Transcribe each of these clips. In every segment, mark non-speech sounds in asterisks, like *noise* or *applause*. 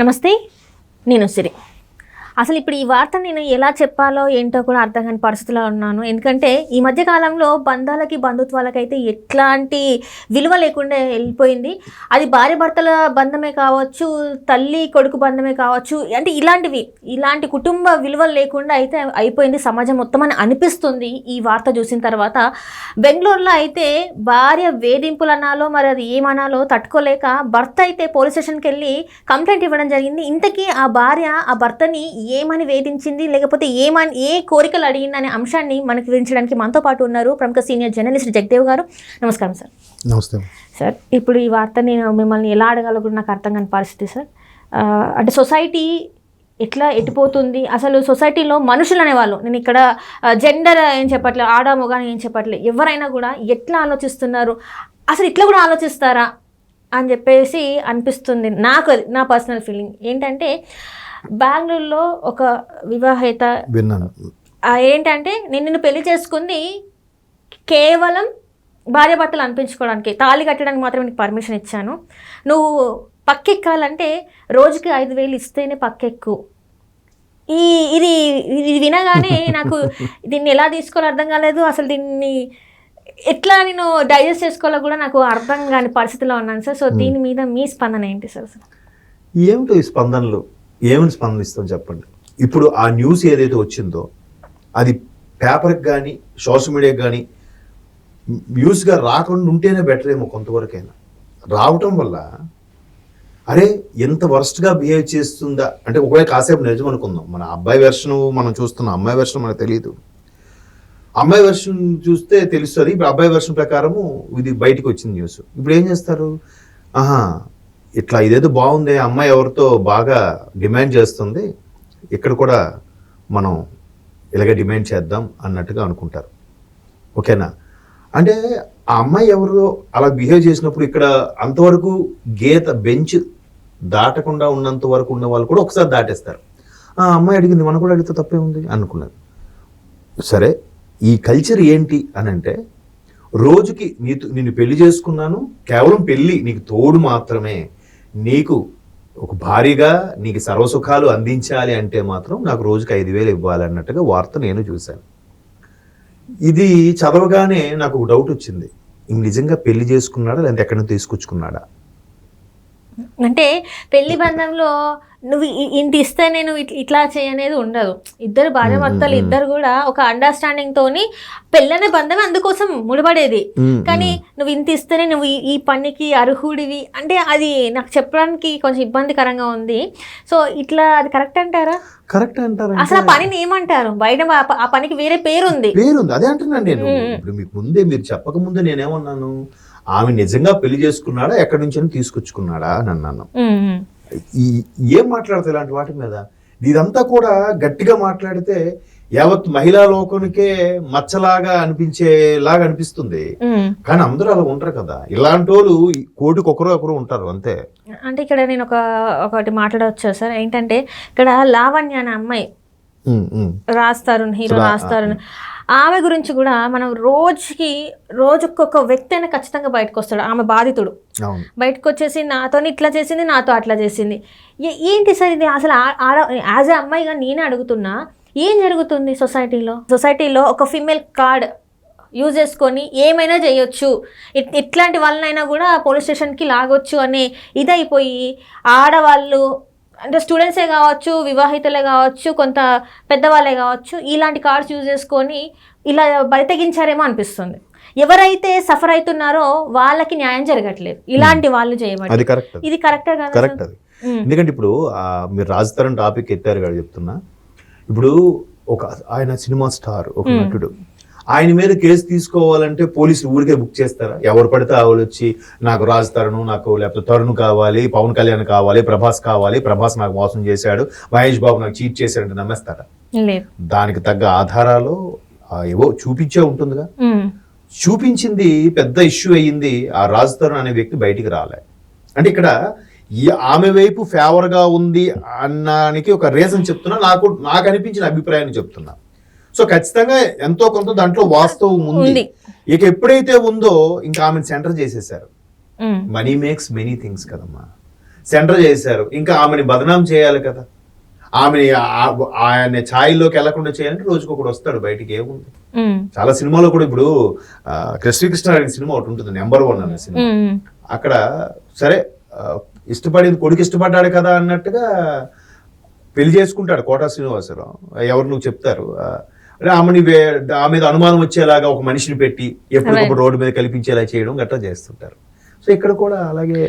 నమస్తే నేను సిరి. అసలు ఇప్పుడు ఈ వార్త నేను ఎలా చెప్పాలో ఏంటో కూడా అర్థం కాని పరిస్థితిలో ఉన్నాను. ఎందుకంటే ఈ మధ్య కాలంలో బంధాలకి బంధుత్వాలకైతే ఎట్లాంటి విలువ లేకుండా వెళ్ళిపోయింది. అది భార్య భర్తల బంధమే కావచ్చు తల్లి కొడుకు బంధమే కావచ్చు అంటే ఇలాంటివి ఇలాంటి కుటుంబ విలువలు లేకుండా అయితే అయిపోయింది సమాజం మొత్తం అని అనిపిస్తుంది ఈ వార్త చూసిన తర్వాత. బెంగళూరులో అయితే భార్య వేధింపులు అనాలో మరి అది ఏమనాలో తట్టుకోలేక భర్త అయితే పోలీస్ స్టేషన్కి వెళ్ళి కంప్లైంట్ ఇవ్వడం జరిగింది. ఇంతకీ ఆ భార్య ఆ భర్తని ఏమని వేధించింది? లేకపోతే ఏమని ఏ కోరికలు అడిగింది అనే అంశాన్ని మనకి వివరించడానికి మనతో పాటు ఉన్నారు ప్రముఖ సీనియర్ జర్నలిస్ట్ జగదేవ్ గారు. నమస్కారం సార్. నమస్తే. సార్ ఇప్పుడు ఈ వార్త నేను మిమ్మల్ని ఎలా అడగాలో కూడా నాకు అర్థం కాని పరిస్థితి సార్. అంటే సొసైటీ ఎట్లా ఎట్టిపోతుంది? అసలు సొసైటీలో మనుషులు అనేవాళ్ళు నేను ఇక్కడ జెండర్ ఏం చెప్పట్లేదు ఆడ మొగ ఏం చెప్పట్లేదు ఎవరైనా కూడా ఎట్లా ఆలోచిస్తున్నారు? అసలు ఇట్లా కూడా ఆలోచిస్తారా? అని చెప్పేసి అనిపిస్తుంది. నాకు అది నా పర్సనల్ ఫీలింగ్ ఏంటంటే బెంగళూరులో ఒక వివాహిత విన్నాను. ఏంటంటే నేను నిన్ను పెళ్ళి చేసుకుంది కేవలం భార్యాభర్తలు అనిపించుకోవడానికి తాళి కట్టడానికి మాత్రమే నీకు పర్మిషన్ ఇచ్చాను. నువ్వు పక్కెక్కాలంటే రోజుకి ఐదు వేలు ఇస్తేనే పక్కెక్కు. ఈ ఇది ఇది వినగానే *laughs* నాకు దీన్ని ఎలా తీసుకోవాలో అర్థం కాలేదు. అసలు దీన్ని ఎట్లా నేను డైజెస్ట్ చేసుకోవాలో కూడా నాకు అర్థం కాని పరిస్థితిలో ఉన్నాను సార్. సో దీని మీద మీ స్పందన ఏంటి సార్ అసలు? ఏమిటో ఈ స్పందనలు? ఏమని స్పందనిస్తాం చెప్పండి? ఇప్పుడు ఆ న్యూస్ ఏదైతే వచ్చిందో అది పేపర్కి కానీ సోషల్ మీడియాకి కానీ న్యూస్గా రాకుండా ఉంటేనే బెటర్ ఏమో కొంతవరకైనా. రావటం వల్ల అరే ఎంత వర్స్ట్గా బిహేవ్ చేస్తుందా? అంటే ఒకవేళ కాసేపు నిజం అనుకుందాం. మన అబ్బాయి వెర్షన్ మనం చూస్తున్నాం. అమ్మాయి వెర్షన్ మనకు తెలియదు అమ్మాయి వెర్షన్ చూస్తే తెలుస్తుంది. ఇప్పుడు అబ్బాయి వెర్షన్ ప్రకారము ఇది బయటికి వచ్చింది న్యూస్. ఇప్పుడు ఏం చేస్తారు? ఆహా ఇట్లా ఇదేదో బాగుంది అమ్మాయి ఎవరితో బాగా డిమాండ్ చేస్తుంది ఇక్కడ కూడా మనం ఇలాగే డిమాండ్ చేద్దాం అన్నట్టుగా అనుకుంటారు. ఓకేనా? అంటే ఆ అమ్మాయి ఎవరు అలా బిహేవ్ చేసినప్పుడు ఇక్కడ అంతవరకు గీత బెంచ్ దాటకుండా ఉన్నంత వరకు ఉన్న వాళ్ళు కూడా ఒకసారి దాటేస్తారు. ఆ అమ్మాయి అడిగింది మనం కూడా అడిగితే తప్పే ఉంది? అనుకున్నారు. సరే ఈ కల్చర్ ఏంటి అని అంటే రోజుకి నీతో నిన్ను పెళ్ళి చేసుకున్నాను కేవలం పెళ్ళి నీకు తోడు మాత్రమే నీకు ఒక భారీగా నీకు సర్వసుఖాలు అందించాలి అంటే మాత్రం నాకు రోజుకి ఐదు వేలు ఇవ్వాలి అన్నట్టుగా వార్త నేను చూశాను. ఇది చదవగానే నాకు డౌట్ వచ్చింది. నిజంగా పెళ్ళి చేసుకున్నాడా లేదంటే ఎక్కడ నుంచి తీసుకొచ్చుకున్నాడా? అంటే పెళ్ళి బంధంలో నువ్వు ఇంత ఇస్తే నేను ఇట్- ఇట్లా చేయనేది ఉండదు. ఇద్దరు భార్యాభర్తలు ఇద్దరు కూడా ఒక అండర్స్టాండింగ్ తోని పెళ్ళనే బంధం అందుకోసం ముడిపడేది. కానీ నువ్వు ఇంత ఇస్తేనే నువ్వు ఈ- పనికి అర్హుడివి. అంటే అది నాకు చెప్పడానికి కొంచెం ఇబ్బందికరంగా ఉంది. సో ఇట్లా అది కరెక్ట్ అంటారా? కరెక్ట్ అంటారా అసలు ఆ పనిని ఏమంటారు? బయట ఆ పనికి వేరే పేరుంది. పేరుంది. అదే అంటున్నాను నేను. ఇప్పుడు మీకు ముందే మీరు చెప్పక ముందే నేనేమన్నాను? ఆమె నిజంగా పెళ్ళి చేసుకున్నాడా ఎక్కడి నుంచి తీసుకొచ్చుకున్నాడా అని అన్నాను. ఈ ఏం మాట్లాడతారు ఇలాంటి వాటి మీద? ఇదంతా కూడా గట్టిగా మాట్లాడితే యావత్ మహిళా లోకానికే మచ్చలాగా అనిపించేలాగా అనిపిస్తుంది. కానీ అందరూ అలా ఉంటారు కదా. ఇలాంటి వాళ్ళు కోటికి ఒకరు ఒకరు ఉంటారు అంతే. అంటే ఇక్కడ నేను ఒక ఒకటి మాట్లాడవచ్చు సార్? ఏంటంటే ఇక్కడ లావణ్య అనే అమ్మాయి. రాస్తారు హీరో రాస్తారు ఆమె గురించి కూడా మనం రోజుకి రోజుకొక వ్యక్తి అయినా ఖచ్చితంగా బయటకు వస్తాడు ఆమె బాధితుడు. బయటకు వచ్చేసి నాతో ఇట్లా చేసింది నాతో అట్లా చేసింది. ఏంటి సార్ ఇది? అసలు యాజ్ ఏ అమ్మాయిగా నేనే అడుగుతున్నా ఏం జరుగుతుంది సొసైటీలో? సొసైటీలో ఒక ఫీమేల్ కార్డ్ యూజ్ చేసుకొని ఏమైనా చేయొచ్చు. ఇట్- ఇట్లాంటి వాళ్ళనైనా కూడా పోలీస్ స్టేషన్కి లాగొచ్చు అనే ఇదైపోయి ఆడవాళ్ళు అంటే స్టూడెంట్సే కావచ్చు వివాహితులే కావచ్చు కొంత పెద్దవాళ్ళే కావచ్చు ఇలాంటి కార్డ్స్ యూజ్ చేసుకొని ఇలా బలి తెగించారేమో అనిపిస్తుంది. ఎవరైతే సఫర్ అవుతున్నారో వాళ్ళకి న్యాయం జరగట్లేదు. ఇలాంటి వాళ్ళు చేయబడి ఇది కరెక్టే కరెక్ట్ అది. ఉమ్. ఎందుకంటే ఇప్పుడు మీరు రాజతరం టాపిక్ ఎత్తారు కదా చెప్తున్నా. ఇప్పుడు ఒక ఆయన సినిమా స్టార్ ఒక నటుడు. ఆయన మీద కేసు తీసుకోవాలంటే పోలీసులు ఊరికే బుక్ చేస్తారా? ఎవరు పడితే ఆవిడ వచ్చి నాకు రాజ్ తరుణ్ నాకు లేకపోతే తరుణ్ కావాలి పవన్ కళ్యాణ్ కావాలి ప్రభాస్ కావాలి ప్రభాస్ నాకు మోసం చేశాడు మహేష్ బాబు నాకు చీట్ చేశాడంటే నమ్మేస్తారా? దానికి తగ్గ ఆధారాలు ఏవో చూపించే ఉంటుందిగా. చూపించింది పెద్ద ఇష్యూ అయ్యింది ఆ రాజ్ తరుణ్ అనే వ్యక్తి బయటికి రాలే. అంటే ఇక్కడ ఆమె వైపు ఫేవర్గా ఉంది అన్నానికి ఒక రీజన్ చెప్తున్నా నాకు నాకు అనిపించిన అభిప్రాయాన్ని చెప్తున్నా. సో ఖచ్చితంగా ఎంతో కొంత దాంట్లో వాస్తవం ఉంది. ఇక ఎప్పుడైతే ఉందో ఇంకా ఆమెను సెంటర్ చేసేసారు. మనీ మేక్స్ మెనీ థింగ్స్ కదమ్మా. సెంటర్ చేశారు ఇంకా ఆమెని బదనాం చేయాలి కదా. ఆమెని ఆయన ఛాయల్లోకి వెళ్ళకుండా చేయాలంటే రోజుకు ఒకడు వస్తాడు బయటికి ఏముంది? చాలా సినిమాలో కూడా ఇప్పుడు ఆ, కృష్ణ కృష్ణ అనే సినిమా ఒకటి ఉంటుంది నెంబర్ వన్ అనే సినిమా. అక్కడ సరే ఇష్టపడింది కొడుకు ఇష్టపడ్డాడు కదా అన్నట్టుగా పెళ్ళి చేసుకుంటాడు కోటా శ్రీనివాసరావు. ఎవరు నువ్వు చెప్తారు? ఆ, ఆమెని వే- ఆమె మీద అనుమానం వచ్చేలాగా ఒక మనిషిని పెట్టి ఎప్పటికప్పుడు రోడ్డు మీద కల్పించేలా చేయడం గట్రా చేస్తుంటారు. సో ఇక్కడ కూడా అలాగే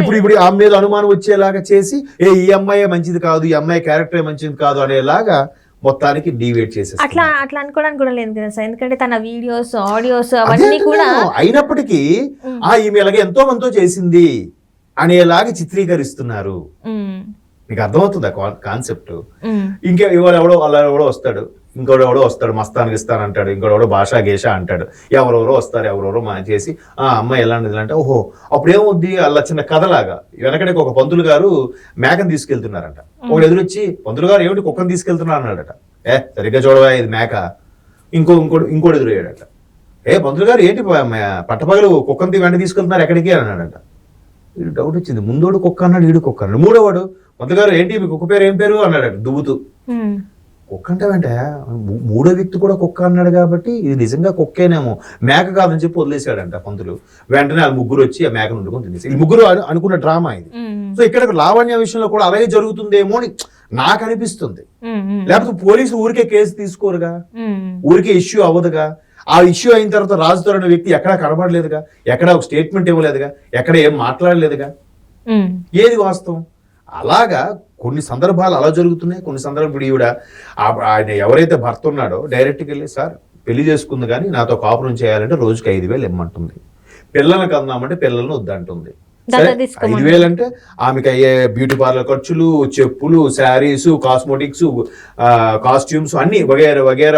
ఇప్పుడు ఇప్పుడు ఆమె మీద అనుమానం వచ్చేలాగా చేసి ఏ ఈ అమ్మాయి మంచిది కాదు ఈ అమ్మాయి క్యారెక్టర్ మంచిది కాదు అనేలాగా మొత్తానికి డివేట్ చేసేస్తారు అట్లా అట్లా అనుకోవడానికి కూడా లేదు కదా సార్? ఎందుకంటే తన వీడియోస్ ఆడియోస్ అవన్నీ కూడా. అయినప్పటికీ ఆ ఈమె ఇలాగే ఎంతో మందితో చేసింది అనేలాగా చిత్రీకరిస్తున్నారు. మీకు అర్థమవుతుందా కాన్సెప్ట్? ఇంకా ఇవాళ ఎవడో అలా ఎవడో వస్తాడు. ఇంకోడు ఎవడో వస్తాడు మస్తానికి ఇస్తాను అంటాడు ఇంకోడెవడో భాషా గేష అంటాడు. ఎవరెవరో వస్తారు ఎవరెవరో మా చేసి ఆ అమ్మాయి ఎలాంటిది అంటే ఓహో అప్పుడు ఏమవుద్ది అలా చిన్న కథలాగా. వెనకడికి ఒక పంతులు గారు మేకను తీసుకెళ్తున్నారంట. ఒకడు ఎదురొచ్చి పంతులు గారు ఏమిటి కుక్కను తీసుకెళ్తున్నారు అన్నాడట. ఏ సరిగ్గా చూడవా ఇది మేక? ఇంకో ఇంకోటి ఇంకోటి ఎదురయ్యాడట. ఏ పంతులు గారు ఏంటి పట్టపగలు కుక్కను వెంట తీసుకెళ్తున్నారు? ఎక్కడికి? అని అన్నాడట. డౌట్ వచ్చింది. ముందోడు కుక్క అన్నాడు ఈడు కుక్క అన్నాడు. మూడోవాడు పంతులు గారు ఏంటి మీ కుక్క పేరు ఏం పేరు? అన్నాడట దువ్వుతూ. కుక్క అంటే వెంట మూ- మూడో వ్యక్తి కూడా కుక్క అన్నాడు కాబట్టి ఇది నిజంగా కుక్కేనేమో. మేక కాదని చెప్పి వదిలేశాడంట పంతులు. వెంటనే ఆ ముగ్గురు వచ్చి ఆ మేకను వండుకొని తినేసి ఈ ముగ్గురు అను- అనుకున్న డ్రామా ఇది. సో ఇక్కడ లావణ్య విషయంలో కూడా అలాగే జరుగుతుందేమో అని నాకు అనిపిస్తుంది. లేకపోతే పోలీసులు ఊరికే కేసు తీసుకోరుగా? ఊరికే ఇష్యూ అవ్వదుగా? ఆ ఇష్యూ అయిన తర్వాత రాజుతో అనే వ్యక్తి ఎక్కడా కనబడలేదుగా? ఎక్కడ ఒక స్టేట్మెంట్ ఇవ్వలేదుగా? ఎక్కడ ఏం మాట్లాడలేదుగా? ఏది వాస్తవం? అలాగా కొన్ని సందర్భాలు అలా జరుగుతున్నాయి. కొన్ని సందర్భాలు ఈవిడ ఆయన ఎవరైతే భర్త ఉన్నాడో డైరెక్ట్గా వెళ్ళి సార్ పెళ్ళి చేసుకుంది కానీ నాతో కాపురం చేయాలంటే రోజుకి ఐదు వేలు ఇమ్మంటుంది. పిల్లలకు అందామంటే పిల్లలను వద్దంటుంది. ఐదు వేలు అంటే ఆమెకి అయ్యే బ్యూటీ పార్లర్ ఖర్చులు చెప్పులు శారీస్ కాస్మోటిక్స్ కాస్ట్యూమ్స్ అన్ని వగేర వగేర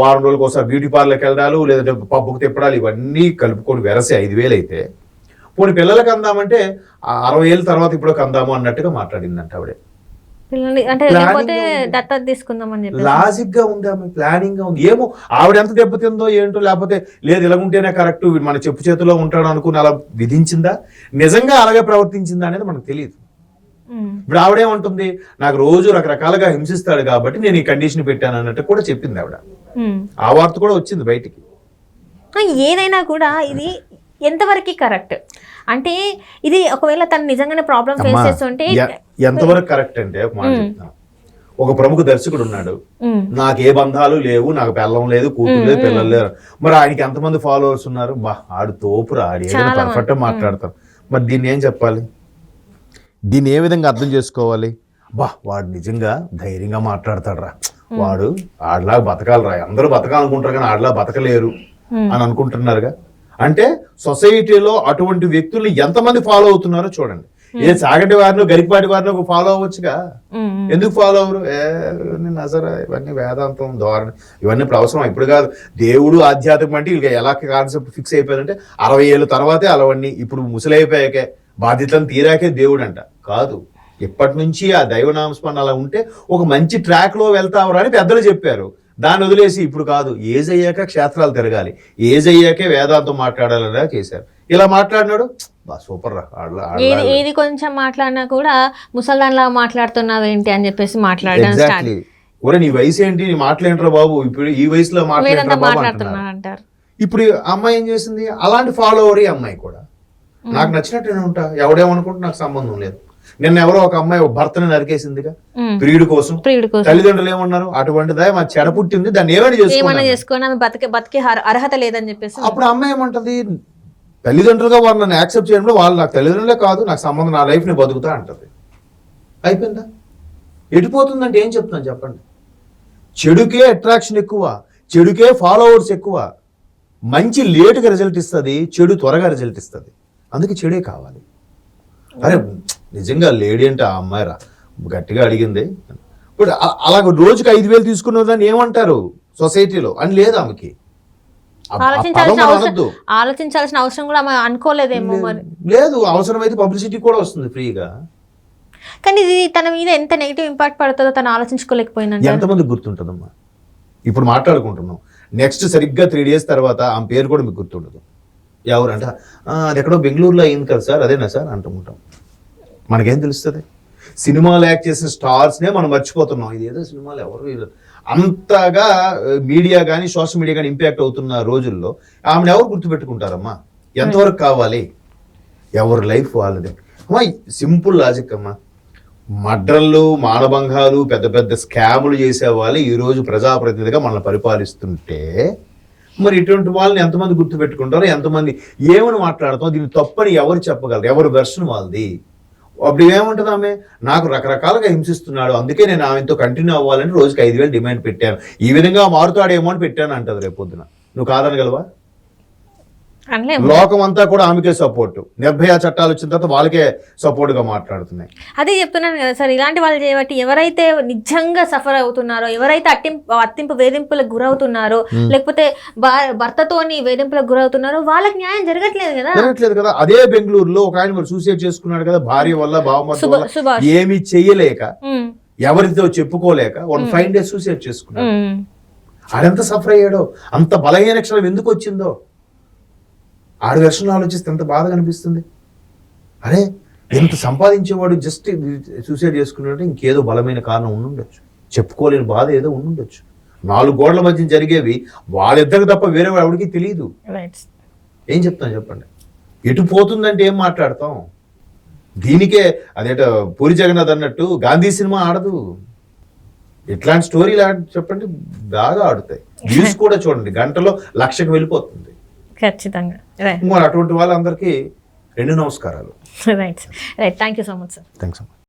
వారం రోజులకు ఒకసారి బ్యూటీ పార్లర్కి వెళ్ళడాలు లేదంటే పబ్బుకు తిప్పడాలు ఇవన్నీ కలుపుకొని వెరసి ఐదు వేలు అయితే పోనీ పిల్లలకు అందామంటే అరవై ఏళ్ళ తర్వాత ఇప్పుడు అందాము అన్నట్టుగా మాట్లాడిందంట ఆవిడ. లాజిక్గా ఉంది. ఆమె ప్లానింగ్గా ఉంది. ఏమో ఆవిడ ఎంత దెబ్బతిందో ఏంటో లేకపోతే లేదు ఇలా ఉంటేనే కరెక్ట్ మన చెప్పు చేతిలో ఉంటాడు అనుకుని అలా విధించిందా? నిజంగా అలాగే ప్రవర్తించిందా అనేది మనకు తెలియదు ఇప్పుడు ఆవిడేమంటుంది నాకు రోజు రకరకాలుగా హింసిస్తాడు కాబట్టి నేను ఈ కండిషన్ పెట్టాను అన్నట్టు కూడా చెప్పింది ఆవిడ. ఆ వార్త కూడా వచ్చింది బయటికి. ఏదైనా కూడా ఇది ఎంతవరకు కరెక్ట్? అంటే ఇది ఒకవేళ తను నిజంగానే ప్రాబ్లం ఫేస్ చేస్తుంటే ఎంతవరకు కరెక్ట్ అంటే ఒక ప్రముఖ దర్శకుడు ఉన్నాడు. నాకు ఏ బంధాలు లేవు నాకు పెళ్ళం లేదు కూతురు లేదు పిల్లలు లేరు. మరి ఆయనకి ఎంతమంది ఫాలోవర్స్ ఉన్నారు? బా ఆడు తోపురా ఆడు ఏదైనా పర్ఫెక్ట్ మాట్లాడతారు. మరి దీన్ని ఏం చెప్పాలి? దీన్ని ఏ విధంగా అర్థం చేసుకోవాలి? బా వాడు నిజంగా ధైర్యంగా మాట్లాడతాడు రా వాడు ఆడలా బతకాలరా. అందరూ బతకాలనుకుంటారు కానీ ఆడలా బతకలేరు అని అనుకుంటున్నారుగా. అంటే సొసైటీలో అటువంటి వ్యక్తుల్ని ఎంతమంది ఫాలో అవుతున్నారో చూడండి. ఏ సాగటి వారిని గరికపాటి వారిని ఫాలో అవ్వచ్చుగా? ఉమ్, ఉమ్. ఎందుకు ఫాలో అవ్వరు? ఏ ఇవన్నీ నజరా ఇవన్నీ వేదాంతం ధోరణి ఇవన్నీ ఇప్పుడు అవసరం ఇప్పుడు కాదు. దేవుడు ఆధ్యాత్మికం అంటే వీళ్ళకి ఎలా కాన్సెప్ట్ ఫిక్స్ అయిపోయిందంటే అరవై ఏళ్ళ తర్వాతే అలవన్నీ ఇప్పుడు ముసలైపోయాకే బాధ్యతలను తీరాకే దేవుడు అంట కాదు. ఇప్పటి నుంచి ఆ దైవనామస్మరణ అలా ఉంటే ఒక మంచి ట్రాక్లో వెళ్తావురా అని పెద్దలు చెప్పారు. దాన్ని వదిలేసి ఇప్పుడు కాదు ఏజ్ అయ్యాక క్షేత్రాలు తిరగాలి. ఏజ్ అయ్యాకే వేదాంతం మాట్లాడాలనే చేశారు. ఇలా మాట్లాడినాడు? బా సూపర్ ఏది ఏది కొంచెం మాట్లాడినా కూడా ముసల్దాన్లా మాట్లాడుతున్నావు ఏంటి అని చెప్పేసి మాట్లాడడం ఒరే నీ వయసు ఏంటి? నీ మాట్లాడరా బాబు? ఇప్పుడు ఈ వయసులో మాట్లాడుతున్నారు ఇప్పుడు అమ్మాయి ఏం చేసింది? అలాంటి ఫాలోవర్ ఈ అమ్మాయి కూడా. నాకు నచ్చినట్టు నేను ఉంటా. ఎవడేమనుకుంటే నాకు సంబంధం లేదు. నిన్న ఎవరో ఒక అమ్మాయి భర్తని నరికేసిందిగా. ప్రియుడి కోసం. తల్లిదండ్రులు ఏమన్నారు? అటువంటిదే? మా చెడ పుట్టింది దాన్ని ఏమైనా బతికే బతికే అర్- అర్హత లేదని చెప్పేసి అప్పుడు అమ్మాయి ఏమంటది? తల్లిదండ్రులుగా వాళ్ళు నన్ను యాక్సెప్ట్ చేయడంలో వాళ్ళు నాకు తల్లిదండ్రులే కాదు నాకు సంబంధం నా లైఫ్ని బతుకుతా అంటది. అయిపోయిందా? ఎటుపోతుందంటే ఏం చెప్తున్నాను చెప్పండి. చెడుకే అట్రాక్షన్ ఎక్కువ చెడుకే ఫాలోవర్స్ ఎక్కువ. మంచి లేటుగా రిజల్ట్ ఇస్తుంది చెడు త్వరగా రిజల్ట్ ఇస్తుంది. అందుకే చెడే కావాలి. అరే నిజంగా లేడీ అంటే ఆ అమ్మాయి రా గట్టిగా అడిగింది. ఇప్పుడు అలాగ రోజుకి ఐదు వేలు తీసుకున్న దాన్ని ఏమంటారు సొసైటీలో? అని లేదు ఆమెకి. ఆలోచించాల్సిన అవసరం కూడా అనుకోలేదేమో మరి. లేదు అవసరమైతే పబ్లిసిటీ కూడా వస్తుంది ఫ్రీగా. కానీ ఇది తన మీద ఎంత నెగిటివ్ ఇంపాక్ట్ పడుతుందో తను ఆలోచించుకోలేకపోయిందంట. ఎంతమంది గుర్తుంటుందమ్మా? ఇప్పుడు మాట్లాడుకుంటున్నాం. నెక్స్ట్ సరిగ్గా త్రీ డేస్ తర్వాత ఆమె పేరు కూడా మీకు గుర్తుండదు. ఎవరంట "ఆ, అది ఎక్కడో బెంగళూరులో అయింది కదా సార్ అదేనా సార్? అంటుంటాం మనకేం తెలుస్తుంది? సినిమాలు యాక్ట్ చేసిన స్టార్స్నే మనం మర్చిపోతున్నాం. ఇది ఏదో సినిమాలు ఎవరు అంతగా మీడియా కానీ సోషల్ మీడియా కానీ ఇంపాక్ట్ అవుతున్న రోజుల్లో ఆమెను ఎవరు గుర్తుపెట్టుకుంటారమ్మా? ఎంతవరకు కావాలి? ఎవరి లైఫ్ వాళ్ళది. అమ్మా సింపుల్ లాజిక్ అమ్మా. మడ్రళ్ళు మానభంగాలు పెద్ద పెద్ద స్కాములు చేసే వాళ్ళు ఈరోజు ప్రజాప్రతినిధిగా మనల్ని పరిపాలిస్తుంటే మరి ఇటువంటి వాళ్ళని ఎంతమంది గుర్తుపెట్టుకుంటారో ఎంతమంది ఏమని మాట్లాడతాం దీన్ని తప్పని ఎవరు చెప్పగలరు? ఎవరు వెర్షన్ వాళ్ళది? అప్పుడు ఏముంటుంది ఆమె? నాకు రకరకాలుగా హింసిస్తున్నాడు. అందుకే నేను ఆమెతో కంటిన్యూ అవ్వాలని రోజుకి ఐదు వేలు డిమాండ్ పెట్టాను. ఈ విధంగా మారుతాడేమో అని పెట్టాను అంటది రేపు పొద్దున. నువ్వు కాదనగలవా? లోకం అంతా కూడా ఆమెకే సపోర్ట్ నిర్భయ చట్టాలు వచ్చిన తర్వాత వాళ్ళకే సపోర్ట్గా మాట్లాడుతున్నాయి. అదే చెప్తున్నాను కదా సార్ ఇలాంటి వాళ్ళు చేయబట్టి ఎవరైతే నిజంగా సఫర్ అవుతున్నారో ఎవరైతే అట్టింపు అత్తింపు వేధింపులకు గురవుతున్నారో లేకపోతే భర్తతోని వేధింపులకు గురవుతున్నారో వాళ్ళకి న్యాయం జరగట్లేదు కదా. జరగట్లేదు కదా. అదే బెంగళూరులో ఒక ఆయన సూసైడ్ చేసుకున్నాడు కదా భార్య వల్ల సుభాష్. ఏమీ చెయ్యలేక ఉమ్, ఎవరితో చెప్పుకోలేక వన్ ఫైవ్ డేస్ సూసైడ్ చేసుకున్నాడు. ఆడెంత సఫర్ అయ్యాడో? అంత బలహీన క్షణం ఎందుకు వచ్చిందో? ఆడ వెర్షన్ ఆలోచిస్తే ఎంత బాధ కనిపిస్తుంది అరే ఎంత సంపాదించేవాడు జస్ట్ సూసైడ్ చేసుకున్నాడంటే ఇంకేదో బలమైన కారణం ఉండుండొచ్చు. చెప్పుకోలేని బాధ ఏదో ఉండుండొచ్చు. నాలుగు గోడల మధ్య జరిగేవి వాళ్ళిద్దరికి తప్ప వేరే ఎవరికి తెలియదు ఏం చెప్తాం చెప్పండి? ఎటు పోతుందంటే ఏం మాట్లాడతాం? దీనికే అదేట పూరి జగన్నాథ్ అన్నట్టు గాంధీ సినిమా ఆడదు. ఇట్లాంటి స్టోరీలు చెప్పండి? బాగా ఆడుతాయి. *laughs* వ్యూస్ కూడా చూడండి. గంటలో లక్షకు వెళ్ళిపోతుంది. ఖచ్చితంగా. అటువంటి వాళ్ళందరికీ రెండు నమస్కారాలు. Right right thank you so much sir thanks